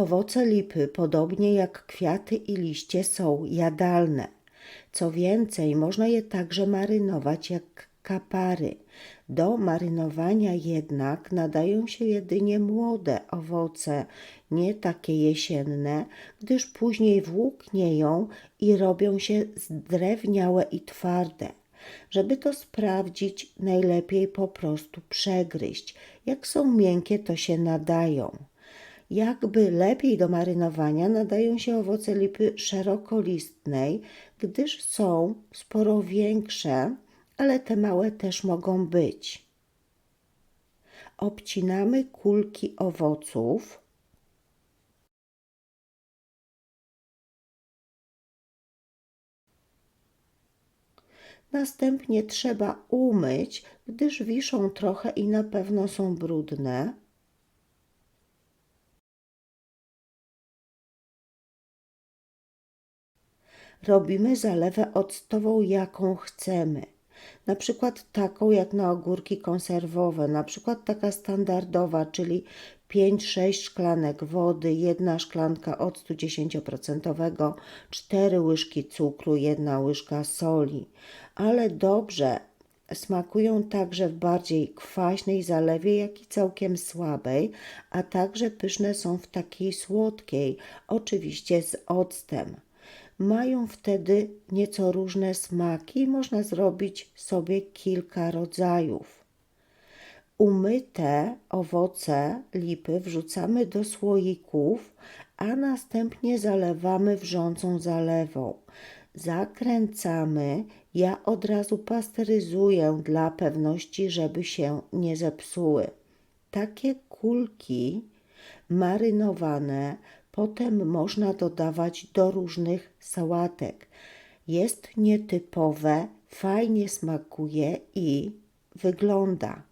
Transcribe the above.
Owoce lipy, podobnie jak kwiaty i liście, są jadalne. Co więcej, można je także marynować jak kapary. Do marynowania jednak nadają się jedynie młode owoce, nie takie jesienne, gdyż później włóknieją i robią się zdrewniałe i twarde. Żeby to sprawdzić, najlepiej po prostu przegryźć. Jak są miękkie, to się nadają. Jakby lepiej do marynowania nadają się owoce lipy szerokolistnej, gdyż są sporo większe, ale te małe też mogą być. Obcinamy kulki owoców. Następnie trzeba umyć, gdyż wiszą trochę i na pewno są brudne. Robimy zalewę octową, jaką chcemy. Na przykład taką jak na ogórki konserwowe, na przykład taka standardowa, czyli 5-6 szklanek wody, jedna szklanka octu 10%, 4 łyżki cukru, jedna łyżka soli. Ale dobrze smakują także w bardziej kwaśnej zalewie, jak i całkiem słabej, a także pyszne są w takiej słodkiej, oczywiście z octem mają wtedy nieco różne smaki i można zrobić sobie kilka rodzajów. Umyte owoce lipy wrzucamy do słoików, a następnie zalewamy wrzącą zalewą. Zakręcamy. Ja od razu pasteryzuję dla pewności, żeby się nie zepsuły. Takie kulki marynowane Potem można dodawać do różnych sałatek. Jest nietypowe, fajnie smakuje i wygląda.